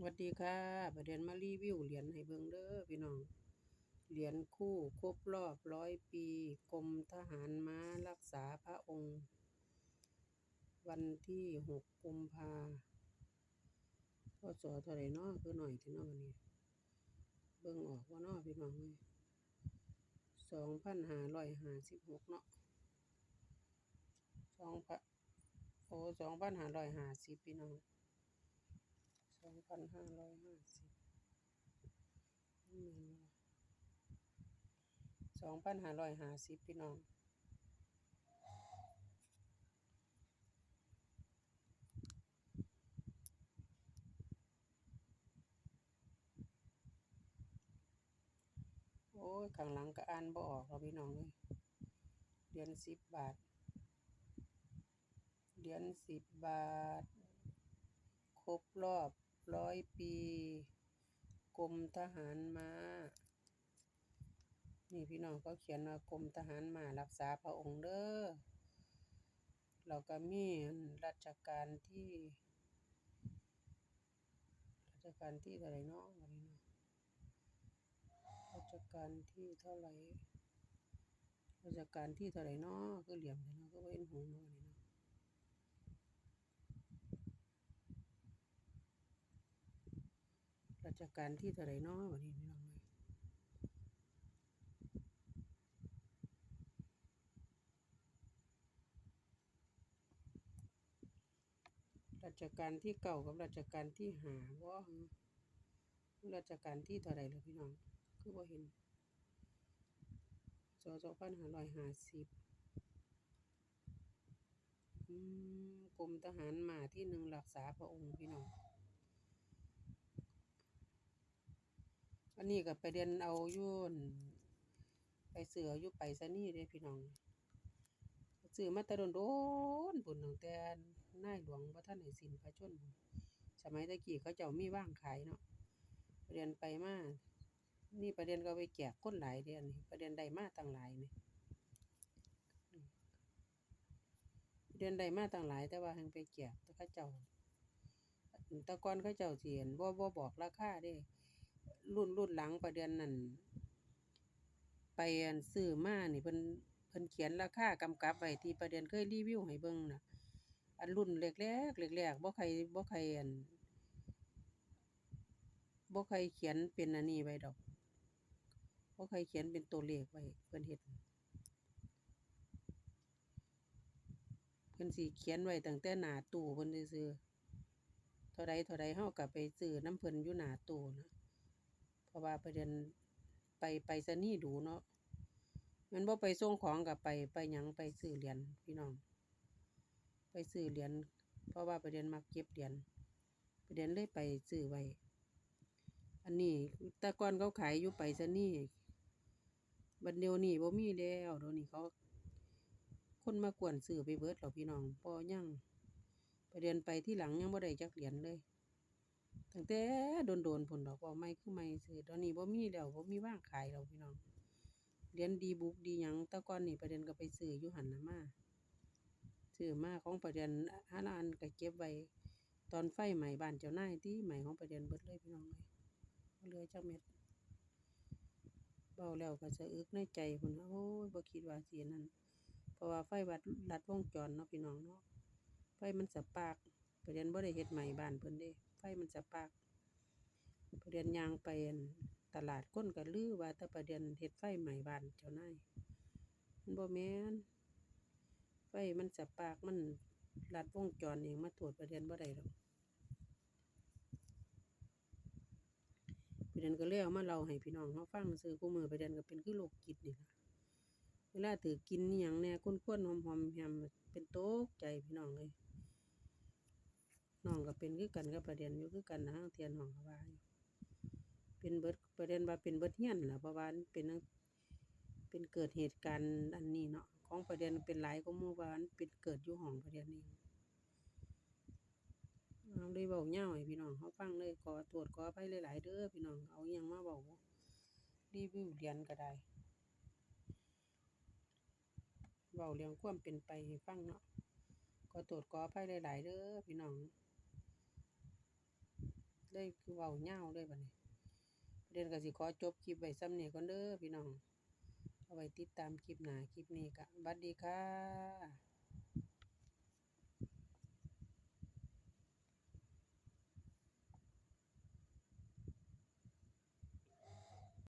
สวัสดีค่ะประเด็นมารีวิวเหรียญให้เบิ่งเด้อพี่น้อง เหรียญคู่ครบรอบร้อยปี กรมทหารม้ารักษาพระองค์ วันที่หกกุมภาพศเท่าไรเนาะคือหน่อยที่นาะวันนี้ เบิ่งออกว่านาะพี่น้องเอ้ยสองพันห้าร้อยห้าสิบหกเนาะสองพันโอ้สองพันห้าร้อยห้าสิบพี่น้อง สองพันห้าร้อยห้าสิบสองพันห้าร้อยห้าสิบพี่น้องโอ้ยข้างหลังก็อ่านบ่ออกแล้วพี่น้องเลยเหรียญสิบบาทเหรียญสิบบาท ครบรอบ ร้อยปี กรมทหารม้า นี่พี่น้องก็เขียนว่ากรมทหารมารักษาพระองค์เด้อเราก็มีรัชกาลที่รัชกาลที่เท่าไรเนาะวันนี้เนาะรัชกาลที่เท่าไหร่รัชกาลที่เท่าไหร่เนาะคือเหลี่ยมเลยเนาะก็เห็นหูเนาะวันนี้เนาะ ราชการที่เท่าไหรเนาะวันนี้พี่น้องเลยราชการที่เก่ากับราชการที่หาว่าราชการที่เท่าไรเลยพี่น้อง คือว่าเห็นสสอพันหาร้อยหาสิบกรมทหารมาที่หนึ่งรักษาพระองค์พี่น้อง อันนี้ก็ไปเรียนเอายู่นไปเสืออยู่ไปซะนี่เด้พี่น้องซื้อมาแต่โดนโดนปุ่นตั้งแต่นายหลวงบ่ทันได้สิ้นพระชนม์สมัยตะกี้เขาเจ้ามีวางขายเนาะเรียนไปมานี่ประเด็นก็ไปแจกคนหลายเดือนประเด็นได้มาตั้งหลายนี่ประเด็นได้มาตั้งหลาย แต่ว่าหังไปแจกแต่เขาเจ้าต่ก่อนเขาเจ้าเสิอั่นบ่บ่บอกราคาเด้ รุ่นรุ่นหลังประเด็นนั่นไปอันซื้อมานี่เพิ่นเพิ่นเขียนราคากำกับไว้ที่ประเด็นเคยรีวิวให้เบิ่งน่ะ อันรุ่นแรกๆแรกๆบ่ใครบ่ใครอันบ่ใครเขียนเป็นอันนี้ไว้ดอกบ่ใครเขียนเป็นตัวเลขไว้เพิ่นเฮ็ดเพิ่นสิเขียนไว้ตั้งแต่หน้าตู้เพิ่นซื่อๆเท่าใดเท่าใดเฮาก็ไปซื้อน้ำเพิ่นอยู่หน้าตู้นะ เพราะว่าประเด็นไปไปรษณีย์ดูเนาะมันบ่ไปส่งของก็ไปไปหยังไปซื้อเหรียญพี่น้อง ไปซื้อเหรียญเพราะว่าประเด็นมักเก็บเหรียญประเด็นเลยไปซื้อไว้ อันนี้แต่ก่อนเขาขายอยู่ไปรษณีย์บัดเดียวนี้บ่มีแล้วเดี๋ยวนี้เขาคนมากวนซื้อไปเบิดแล้วพี่น้องบ่ยังประเด็นไปที่หลังยังบ่ได้จักเหรียญเลย ตั้งแต่โดนๆพุ่นดอกว่าใหม่คือใหม่ซื้อตอนนี้บ่มีแล้วบ่มีวางขายแล้วพี่น้องเรียญดีบุกดีหยังต่ก่อนนี่ประเด็นก็ไปซื้ออยู่หันนะมาซื้อมาของประเด็นหาลานก็เก็บไว้ตอนไฟไหม้บ้านเจ้านายติไหม้ของประเด็นเบิดเลยพี่น้องเอ้ยเหลือจักเม็ดเว้าแล้วก็สะอึกในใจพุ่นนะโอ้ยบ่คิดว่าสิอันนั้นเพราะว่าไฟวัดลัดวงจรเนาะพี่น้องเนาะไฟมันสปาร์ก ประเด็นบ่ได้เฮ็ดไหม้บ้านเพิ่นเด้ ไฟมันสปากประเด็นยางไปอั่นตลาดคนก็ลือว่าแต่ประเด็นเฮ็ดไฟไหม้บ้านเจ้านายมันบ่แม่นไฟมันสปากมันลัดวงจรเองมาตรวจประเด็นบ่ได้ดอกประเด็นก็เลยเอามาเล่าให้พี่น้องเฮาฟังซื่อกูมือประเด็นก็เป็นคือโรคจิตนี่ล่ะเวลาถือกินอิหยังแน่ข้นๆหอมๆแฮมเป็นโต๊กใจพี่น้องเอ้ย น้องก็เป็นคือกันกับประเด็นอยู่คือกันนะเทียนน้องก็ว่าอยู่เป็นเบิดประเด็นว่าเป็นเบิดเฮียนล่ะเพราะว่าเป็นเป็นเกิดเหตุการณ์อันนี้เนาะของประเด็นเป็นหลายกว่าหมู่ว่ามันเป็นเกิดอยู่ห้องประเด็นนี้เอาเลยเว้ายาวให้พี่น้องเขาฟังเลยขอโทษขออภัยหลายๆเด้อพี่น้องเอาอิหยังมาเว้ารีวิวเรียญก็ได้เว้าเรื่องความเป็นไปให้ฟังเนาะขอโทษขออภัยหลายๆเด้อพี่น้อง เลยคือเว้ายาเลยบัดนี้ประเด็นก็สิขอจบคลิปไว้ซ้ำนี้ก่อนเด้อพี่น้อง เอาไว้ติดตามคลิปหน้าคลิปนี้กะบัดดีค่ะ